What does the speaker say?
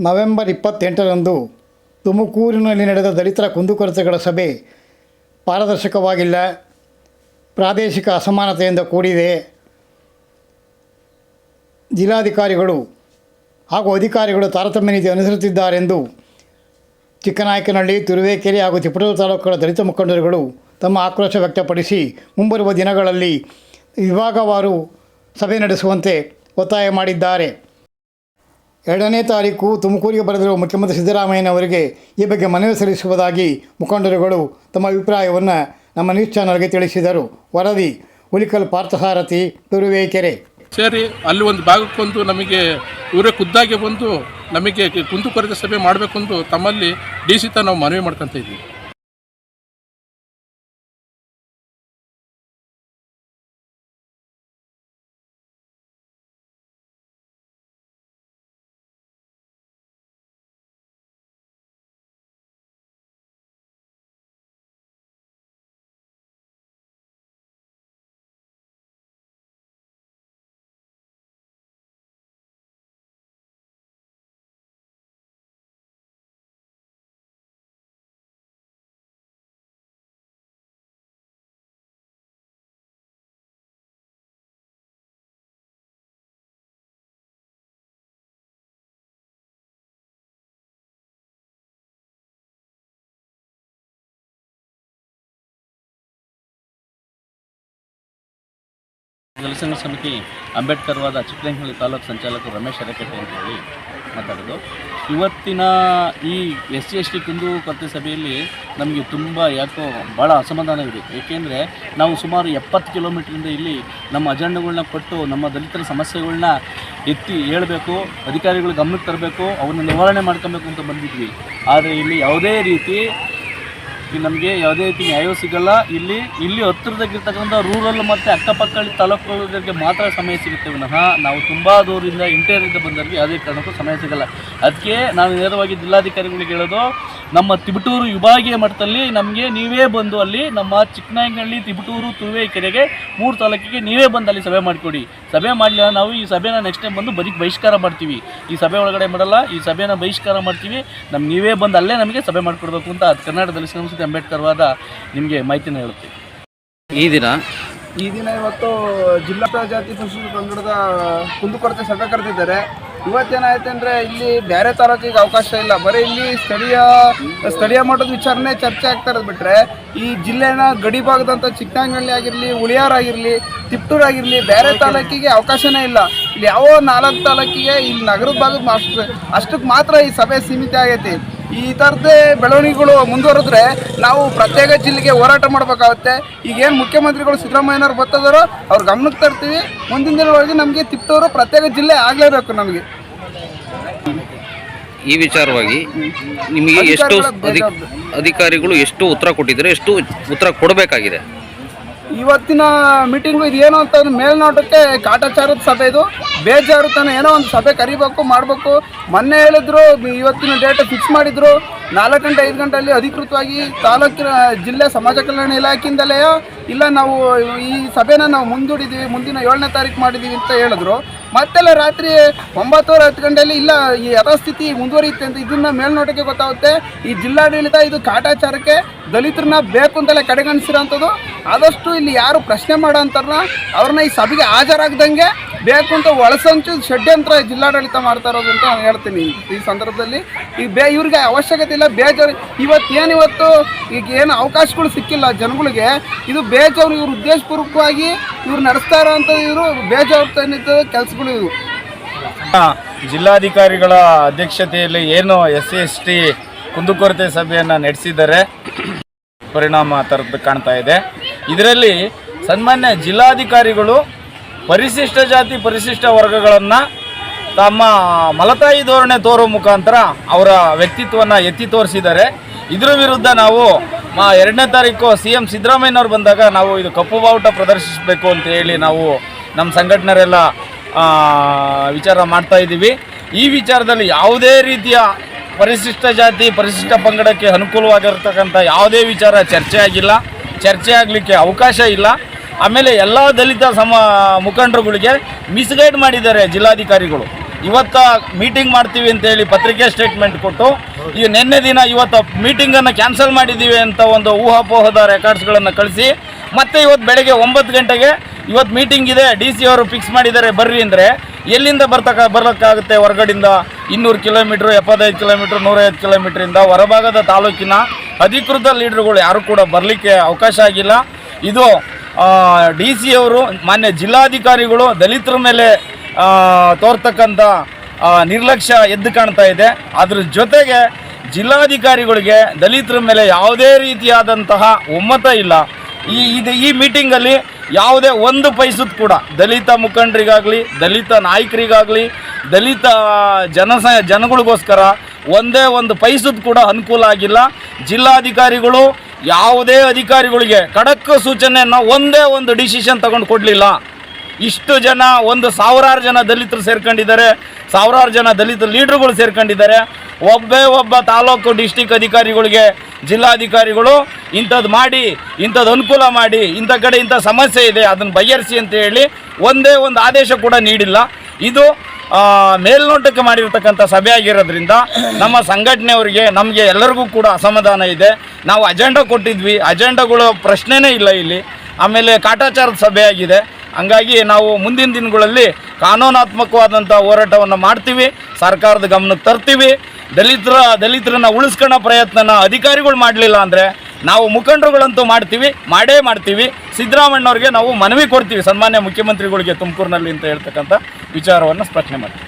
November ಇಪ್ಪತ್ತೆಂಟರಂದು ತುಮಕೂರಿನಲ್ಲಿ ನಡೆದ ದಲಿತರ ಕುಂದುಕೊರತೆಗಳ ಸಭೆ ಪಾರದರ್ಶಕವಾಗಿಲ್ಲ. ಪ್ರಾದೇಶಿಕ ಅಸಮಾನತೆಯಿಂದ ಕೂಡಿದೆ. ಜಿಲ್ಲಾಧಿಕಾರಿಗಳು ಹಾಗೂ ಅಧಿಕಾರಿಗಳು ತಾರತಮ್ಯ ನೀತಿ ಅನುಸರಿಸುತ್ತಿದ್ದಾರೆಂದು ಚಿಕ್ಕನಾಯಕನಹಳ್ಳಿ, ತುರುವೇಕೆರೆ ಹಾಗೂ ತಿಪಟೂರು ತಾಲೂಕುಗಳ ದಲಿತ ಮುಖಂಡರುಗಳು ತಮ್ಮ ಆಕ್ರೋಶ ವ್ಯಕ್ತಪಡಿಸಿ ಮುಂಬರುವ ದಿನಗಳಲ್ಲಿ ವಿಭಾಗವಾರು ಸಭೆ ನಡೆಸುವಂತೆ ಒತ್ತಾಯ ಮಾಡಿದ್ದಾರೆ. ಎರಡನೇ ತಾರೀಕು ತುಮಕೂರಿಗೆ ಬರೆದಿರುವ ಮುಖ್ಯಮಂತ್ರಿ ಸಿದ್ದರಾಮಯ್ಯನವರಿಗೆ ಈ ಬಗ್ಗೆ ಮನವಿ ಸಲ್ಲಿಸುವುದಾಗಿ ಮುಖಂಡರುಗಳು ತಮ್ಮ ಅಭಿಪ್ರಾಯವನ್ನು ನಮ್ಮ ನ್ಯೂಸ್ ಚಾನಲ್ಗೆ ತಿಳಿಸಿದರು. ವರದಿ, ಹುಲಿಕಲ್ ಪಾರ್ಥಸಾರಥಿ, ತುರುವೇಕೆರೆ. ಸೇರಿ ಅಲ್ಲಿ ಒಂದು ಭಾಗಕ್ಕೊಂದು ನಮಗೆ ಇವರೇ ಖುದ್ದಾಗಿ ಬಂದು ನಮಗೆ ಕುಂದುಕೊರತೆ ಸಭೆ ಮಾಡಬೇಕೆಂದು ತಮ್ಮಲ್ಲಿ ಡಿ ಸಿ ನಾವು ಮನವಿ ಮಾಡ್ಕೊತ ಇದ್ವಿ ದಲಿತ ಸಮಿತಿ ಅಂಬೇಡ್ಕರ್ವಾದ ಚಿಕ್ಕನಹಳ್ಳಿ ತಾಲೂಕು ಸಂಚಾಲಕ ರಮೇಶ್ ಅರಕಟ್ಟೆ ಅಂತ ಹೇಳಿ ಮಾತಾಡೋದು. ಇವತ್ತಿನ ಈ ಎಸ್ ಸಿ ಎಸ್ ಟಿ ಕುಂದು ಕೊರತೆ ಸಭೆಯಲ್ಲಿ ನಮಗೆ ತುಂಬ ಯಾಕೋ ಭಾಳ ಅಸಮಾಧಾನ ಇದೆ. ಏಕೆಂದರೆ ನಾವು ಸುಮಾರು ಎಪ್ಪತ್ತು ಕಿಲೋಮೀಟ್ರಿಂದ ಇಲ್ಲಿ ನಮ್ಮ ಅಜೆಂಡಗಳನ್ನ ಕೊಟ್ಟು ನಮ್ಮ ದಲಿತರ ಸಮಸ್ಯೆಗಳನ್ನ ಎತ್ತಿ ಹೇಳಬೇಕು, ಅಧಿಕಾರಿಗಳು ಗಮನಕ್ಕೆ ತರಬೇಕು ಅವನ್ನ ನಿವಾರಣೆ ಮಾಡ್ಕೊಬೇಕು ಅಂತ ಬಂದಿದ್ವಿ. ಆದರೆ ಇಲ್ಲಿ ಯಾವುದೇ ರೀತಿ ಇಲ್ಲಿ ನಮಗೆ ಯಾವುದೇ ರೀತಿ ನ್ಯಾಯ ಸಿಗಲ್ಲ. ಇಲ್ಲಿ ಇಲ್ಲಿ ಹತ್ತಿರದಾಗಿರ್ತಕ್ಕಂಥ ರೂರಲ್ ಮತ್ತು ಅಕ್ಕಪಕ್ಕ ತಾಲೂಕುಗಳಿಗೆ ಮಾತ್ರ ಸಮಯ ಸಿಗುತ್ತೆ ವಿನಃ. ನಾವು ತುಂಬ ದೂರದಿಂದ ಇಂಟೀರಿಯರಿಂದ ಬಂದವರಿಗೆ ಯಾವುದೇ ಕಾರಣಕ್ಕೂ ಸಮಯ ಸಿಗಲ್ಲ. ಅದಕ್ಕೆ ನಾನು ನೇರವಾಗಿ ಜಿಲ್ಲಾಧಿಕಾರಿಗಳಿಗೆ ಹೇಳೋದು, ನಮ್ಮ ತಿಬಟೂರು ವಿಭಾಗೀಯ ಮಟ್ಟದಲ್ಲಿ ನಮಗೆ ನೀವೇ ಬಂದು ಅಲ್ಲಿ ನಮ್ಮ ಚಿಕ್ಕನಾಯಕನಹಳ್ಳಿ ತಿಬಟೂರು ತುರುವೇಕೆರೆಗೆ ಮೂರು ತಾಲೂಕಿಗೆ ನೀವೇ ಬಂದು ಅಲ್ಲಿ ಸಭೆ ಮಾಡಿಕೊಡಿ. ಸಭೆ ಮಾಡಲಿಲ್ಲ ನಾವು ಈ ಸಭೆನ ನೆಕ್ಸ್ಟ್ ಟೈಮ್ ಬಂದು ಬರೀ ಬಹಿಷ್ಕಾರ ಮಾಡ್ತೀವಿ. ಈ ಸಭೆ ಒಳಗಡೆ ಮಾಡಲ್ಲ, ಈ ಸಭೆನ ಬಹಿಷ್ಕಾರ ಮಾಡ್ತೀವಿ. ನಮ್ಗೆ ನೀವೇ ಬಂದು ಅಲ್ಲೇ ನಮಗೆ ಸಭೆ ಮಾಡಿಕೊಡ್ಬೇಕು ಅಂತ ಅದು ಕರ್ನಾಟಕದಲ್ಲಿ ಸಂಸ್ಕೃತಿ ಅಂಬೇಡ್ಕರ್ ವಾದ ನಿಮಗೆ ಮಾಹಿತಿನ ಹೇಳುತ್ತೆ. ಈ ದಿನ? ಈ ದಿನ ಇವತ್ತು ಜಿಲ್ಲಾ ಜಾತಿ ಪರಿಶಿಷ್ಟ ಪಂಗಡದ ಕುಂದುಕೊರತೆ ಸಭೆ ಕರೆದಿದ್ದಾರೆ. ಇವತ್ತೇನಾಯ್ತು ಅಂದರೆ ಇಲ್ಲಿ ಬೇರೆ ತಾಲೂಕಿಗೆ ಅವಕಾಶ ಇಲ್ಲ. ಬರೀ ಇಲ್ಲಿ ಸ್ಥಳೀಯ ಸ್ಥಳೀಯ ಮಟ್ಟದ ವಿಚಾರಣೆ ಚರ್ಚೆ ಆಗ್ತಾ ಇರೋದು ಬಿಟ್ಟರೆ ಈ ಜಿಲ್ಲೆನ ಗಡಿ ಭಾಗದಂಥ ಚಿಕ್ಕನಹಳ್ಳಿ ಆಗಿರಲಿ ಉಳಿಯಾರಾಗಿರಲಿ ಆಗಿರಲಿ ತಿಪ್ಟೂರು ಆಗಿರಲಿ ಬೇರೆ ತಾಲೂಕಿಗೆ ಅವಕಾಶನೇ ಇಲ್ಲ. ಇಲ್ಲಿ ಯಾವ ನಾಲ್ಕು ತಾಲೂಕಿಗೆ ಇಲ್ಲಿ ನಗರದ ಭಾಗದ ಅಷ್ಟು ಅಷ್ಟಕ್ಕೆ ಮಾತ್ರ ಈ ಸಭೆ ಸೀಮಿತ ಆಗೈತಿ. ಈ ಥರದ್ದೇ ಬೆಳವಣಿಗೆಗಳು ಮುಂದುವರೆದ್ರೆ ನಾವು ಪ್ರತ್ಯೇಕ ಜಿಲ್ಲೆಗೆ ಹೋರಾಟ ಮಾಡಬೇಕಾಗುತ್ತೆ. ಈಗೇನು ಮುಖ್ಯಮಂತ್ರಿಗಳು ಸಿದ್ದರಾಮಯ್ಯನವ್ರು ಬರ್ತದಾರೋ ಅವ್ರ ಗಮನಕ್ಕೆ ತರ್ತೀವಿ. ಮುಂದಿನ ದಿನಗಳಲ್ಲಿ ನಮಗೆ ತಿಪ್ಪೂರು ಪ್ರತ್ಯೇಕ ಜಿಲ್ಲೆ ಆಗಲೇಬೇಕು ನಮಗೆ. ಈ ವಿಚಾರವಾಗಿ ನಿಮಗೆ ಎಷ್ಟು ಅಧಿ- ಅಧಿಕಾರಿಗಳು ಎಷ್ಟು ಉತ್ತರ ಕೊಟ್ಟಿದ್ದಾರೆ ಎಷ್ಟು ಉತ್ತರ ಕೊಡಬೇಕಾಗಿದೆ? ಇವತ್ತಿನ ಮೀಟಿಂಗು ಇದು ಏನು ಅಂತ ಮೇಲ್ನೋಟಕ್ಕೆ ಕಾಟಾಚಾರದ ಸಭೆ ಇದು. ಬೇಜಾರು ತಾನೆ ಏನೋ ಒಂದು ಸಭೆ ಕರಿಬೇಕು, ಮಾಡಬೇಕು. ಮೊನ್ನೆ ಹೇಳಿದ್ರು, ಇವತ್ತಿನ ಡೇಟ್ ಫಿಕ್ಸ್ ಮಾಡಿದ್ರು. ನಾಲ್ಕು ಗಂಟೆ, ಐದು ಗಂಟೆಯಲ್ಲಿ ಅಧಿಕೃತವಾಗಿ ತಾಲೂಕಿನ ಜಿಲ್ಲೆ ಸಮಾಜ ಕಲ್ಯಾಣ ಇಲಾಖೆಯಿಂದಲೇ ಇಲ್ಲ, ನಾವು ಈ ಸಭೆನ ನಾವು ಮುಂದೂಡಿದ್ದೀವಿ ಮುಂದಿನ ಏಳನೇ ತಾರೀಕು ಮಾಡಿದ್ದೀವಿ ಅಂತ ಹೇಳಿದ್ರು. ಮತ್ತೆಲ್ಲ ರಾತ್ರಿ ಒಂಬತ್ತುವರೆ, ಹತ್ತು ಗಂಟೆಯಲ್ಲಿ ಇಲ್ಲ, ಈ ಯಥಾಸ್ಥಿತಿ ಮುಂದುವರಿಯುತ್ತೆ ಅಂತ ಇದನ್ನ ಮೇಲ್ನೋಟಕ್ಕೆ ಗೊತ್ತಾಗುತ್ತೆ. ಈ ಜಿಲ್ಲಾಡಳಿತ ಇದು ಕಾಟಾಚಾರಕ್ಕೆ ದಲಿತರನ್ನ ಬೇಕು ಅಂತಲೇ ಕಡೆಗಣಿಸಿರೋಂಥದ್ದು. ಆದಷ್ಟು ಇಲ್ಲಿ ಯಾರು ಪ್ರಶ್ನೆ ಮಾಡೋ ಅಂತಾರಲ್ಲ ಅವ್ರನ್ನ ಈ ಸಭೆಗೆ ಹಾಜರಾಗ್ದಂಗೆ ಬೇಕು ಅಂತ ಒಳಸಂಚು ಷಡ್ಯಂತ್ರ ಜಿಲ್ಲಾಡಳಿತ ಮಾಡ್ತಾ ಇರೋದು ಅಂತ ನಾನು ಹೇಳ್ತೀನಿ. ಈ ಸಂದರ್ಭದಲ್ಲಿ ಈಗ ಬೇ, ಇವ್ರಿಗೆ ಅವಶ್ಯಕತೆ ಇಲ್ಲ, ಬೇಜಾರು. ಇವತ್ತು ಏನು ಇವತ್ತು? ಈಗ ಏನು ಅವಕಾಶಗಳು ಸಿಕ್ಕಿಲ್ಲ ಜನಗಳಿಗೆ. ಇದು ಬೇಜಾರು, ಇವ್ರು ಉದ್ದೇಶಪೂರ್ವಕವಾಗಿ ಇವ್ರು ನಡೆಸ್ತಾ ಇರೋವಂಥ ಇವರು ಬೇಜವಾಬ್ದಾರಿತ ಕೆಲಸಗಳು ಜಿಲ್ಲಾಧಿಕಾರಿಗಳ ಅಧ್ಯಕ್ಷತೆಯಲ್ಲಿ ಏನು ಎಸ್ ಸಿ, ಎಸ್ ಟಿ ಕುಂದುಕೊರತೆ ಸಭೆಯನ್ನು ನಡೆಸಿದ್ದಾರೆ ಪರಿಣಾಮ ತರದ್ದು ಕಾಣ್ತಾ ಇದೆ. ಇದರಲ್ಲಿ ಸನ್ಮಾನ್ಯ ಜಿಲ್ಲಾಧಿಕಾರಿಗಳು ಪರಿಶಿಷ್ಟ ಜಾತಿ, ಪರಿಶಿಷ್ಟ ವರ್ಗಗಳನ್ನು ತಮ್ಮ ಮಲತಾಯಿ ಧೋರಣೆ ತೋರುವ ಮುಖಾಂತರ ಅವರ ವ್ಯಕ್ತಿತ್ವವನ್ನು ಎತ್ತಿ ತೋರಿಸಿದ್ದಾರೆ. ಇದರ ವಿರುದ್ಧ ನಾವು ಎರಡನೇ ತಾರೀಕು ಸಿ ಎಂ ಸಿದ್ದರಾಮಯ್ಯನವ್ರು ಬಂದಾಗ ನಾವು ಇದು ಕಪ್ಪು ಬಾವುಟ ಪ್ರದರ್ಶಿಸಬೇಕು ಅಂತ ಹೇಳಿ ನಾವು ನಮ್ಮ ಸಂಘಟನೆರೆಲ್ಲ ವಿಚಾರ ಮಾಡ್ತಾ ಇದ್ದೀವಿ. ಈ ವಿಚಾರದಲ್ಲಿ ಯಾವುದೇ ರೀತಿಯ ಪರಿಶಿಷ್ಟ ಜಾತಿ, ಪರಿಶಿಷ್ಟ ಪಂಗಡಕ್ಕೆ ಅನುಕೂಲವಾಗಿರ್ತಕ್ಕಂಥ ಯಾವುದೇ ವಿಚಾರ ಚರ್ಚೆ ಆಗಿಲ್ಲ. ಚರ್ಚೆ ಆಗಲಿಕ್ಕೆ ಅವಕಾಶ ಇಲ್ಲ. ಆಮೇಲೆ ಎಲ್ಲ ದಲಿತ ಸಮ, ಮುಖಂಡರುಗಳಿಗೆ ಮಿಸ್ಗೈಡ್ ಮಾಡಿದ್ದಾರೆ ಜಿಲ್ಲಾಧಿಕಾರಿಗಳು. ಇವತ್ತು ಮೀಟಿಂಗ್ ಮಾಡ್ತೀವಿ ಅಂತ ಹೇಳಿ ಪತ್ರಿಕೆ ಸ್ಟೇಟ್ಮೆಂಟ್ ಕೊಟ್ಟು, ಈ ನಿನ್ನೆ ದಿನ ಇವತ್ತು ಮೀಟಿಂಗನ್ನು ಕ್ಯಾನ್ಸಲ್ ಮಾಡಿದ್ದೀವಿ ಅಂತ ಒಂದು ಊಹಾಪೋಹದ ರೆಕಾರ್ಡ್ಸ್ಗಳನ್ನು ಕಳಿಸಿ, ಮತ್ತೆ ಇವತ್ತು ಬೆಳಗ್ಗೆ ಒಂಬತ್ತು ಗಂಟೆಗೆ ಇವತ್ತು ಮೀಟಿಂಗ್ ಇದೆ. ಡಿ ಸಿ ಅವರು ಫಿಕ್ಸ್ ಮಾಡಿದ್ದಾರೆ. ಬರ್ರಿ ಅಂದರೆ ಎಲ್ಲಿಂದ ಬರ್ತಕ್ಕ ಬರೋಕ್ಕಾಗುತ್ತೆ ಹೊರಗಡೆಯಿಂದ ಇನ್ನೂರು ಕಿಲೋಮೀಟ್ರ್, ಎಪ್ಪತ್ತೈದು ಕಿಲೋಮೀಟ್ರ್, ನೂರೈವತ್ತು ಕಿಲೋಮೀಟ್ರಿಂದ ಹೊರಭಾಗದ ತಾಲೂಕಿನ ಅಧಿಕೃತ ಲೀಡರ್ಗಳು ಯಾರು ಕೂಡ ಬರಲಿಕ್ಕೆ ಅವಕಾಶ ಆಗಿಲ್ಲ. ಇದು ಡಿ ಸಿ ಅವರು ಮಾನ್ಯ ಜಿಲ್ಲಾಧಿಕಾರಿಗಳು ದಲಿತರ ಮೇಲೆ ತೋರ್ತಕ್ಕಂಥ ನಿರ್ಲಕ್ಷ್ಯ ಎದ್ದು ಕಾಣ್ತಾ ಇದೆ. ಅದ್ರ ಜೊತೆಗೆ ಜಿಲ್ಲಾಧಿಕಾರಿಗಳಿಗೆ ದಲಿತರ ಮೇಲೆ ಯಾವುದೇ ರೀತಿಯಾದಂತಹ ಒಮ್ಮತ ಇಲ್ಲ. ಈ ಇದು ಈ ಮೀಟಿಂಗಲ್ಲಿ ಯಾವುದೇ ಒಂದು ಪೈಸದ ಕೂಡ ದಲಿತ ಮುಖಂಡರಿಗಾಗಲಿ, ದಲಿತ ನಾಯಕರಿಗಾಗಲಿ, ದಲಿತ ಜನಸ ಜನಗಳಿಗೋಸ್ಕರ ಒಂದೇ ಒಂದು ಪೈಸದ ಕೂಡ ಅನುಕೂಲ ಆಗಿಲ್ಲ. ಜಿಲ್ಲಾಧಿಕಾರಿಗಳು ಯಾವುದೇ ಅಧಿಕಾರಿಗಳಿಗೆ ಖಡಕ್ ಸೂಚನೆಯನ್ನು ಒಂದೇ ಒಂದು ಡಿಸಿಷನ್ ತಗೊಂಡು ಕೊಡಲಿಲ್ಲ. ಇಷ್ಟು ಜನ, ಒಂದು ಸಾವಿರಾರು ಜನ ದಲಿತರು ಸೇರ್ಕೊಂಡಿದ್ದಾರೆ. ಸಾವಿರಾರು ಜನ ದಲಿತ ಲೀಡ್ರುಗಳು ಸೇರ್ಕೊಂಡಿದ್ದಾರೆ. ಒಬ್ಬೇ ಒಬ್ಬ ತಾಲೂಕು ಡಿಸ್ಟಿಕ್ ಅಧಿಕಾರಿಗಳಿಗೆ, ಜಿಲ್ಲಾಧಿಕಾರಿಗಳು ಇಂಥದ್ದು ಮಾಡಿ ಇಂಥದ್ದು ಅನುಕೂಲ ಮಾಡಿ, ಇಂಥ ಕಡೆ ಇಂಥ ಸಮಸ್ಯೆ ಇದೆ, ಅದನ್ನು ಬಗೆಹರಿಸಿ ಅಂತ ಹೇಳಿ ಒಂದೇ ಒಂದು ಆದೇಶ ಕೂಡ ನೀಡಿಲ್ಲ. ಇದು ಮೇಲ್ನೋಟಕ್ಕೆ ಮಾಡಿರ್ತಕ್ಕಂಥ ಸಭೆ ಆಗಿರೋದ್ರಿಂದ ನಮ್ಮ ಸಂಘಟನೆಯವರಿಗೆ, ನಮಗೆ ಎಲ್ಲರಿಗೂ ಕೂಡ ಅಸಮಾಧಾನ ಇದೆ. ನಾವು ಅಜೆಂಡಾ ಕೊಟ್ಟಿದ್ವಿ. ಅಜೆಂಡಾಗಳು ಪ್ರಶ್ನೆನೇ ಇಲ್ಲ ಇಲ್ಲಿ. ಆಮೇಲೆ ಕಾಟಾಚಾರದ ಸಭೆ ಆಗಿದೆ. ಹಂಗಾಗಿ ನಾವು ಮುಂದಿನ ದಿನಗಳಲ್ಲಿ ಕಾನೂನಾತ್ಮಕವಾದಂಥ ಹೋರಾಟವನ್ನು ಮಾಡ್ತೀವಿ, ಸರ್ಕಾರದ ಗಮನಕ್ಕೆ ತರ್ತೀವಿ. ದಲಿತರ, ದಲಿತರನ್ನ ಉಳಿಸ್ಕೊಳ್ಳೋ ಪ್ರಯತ್ನನ ಅಧಿಕಾರಿಗಳು ಮಾಡಲಿಲ್ಲ ಅಂದರೆ ನಾವು ಮುಖಂಡರುಗಳಂತೂ ಮಾಡ್ತೀವಿ, ಮಾಡೇ ಮಾಡ್ತೀವಿ. ಸಿದ್ದರಾಮಣ್ಣವ್ರಿಗೆ ನಾವು ಮನವಿ ಕೊಡ್ತೀವಿ, ಸನ್ಮಾನ್ಯ ಮುಖ್ಯಮಂತ್ರಿಗಳಿಗೆ ತುಮಕೂರಿನಲ್ಲಿ ಅಂತ ಹೇಳ್ತಕ್ಕಂಥ ವಿಚಾರವನ್ನು ಸ್ಪಷ್ಟನೆ ಮಾಡ್ತೀವಿ.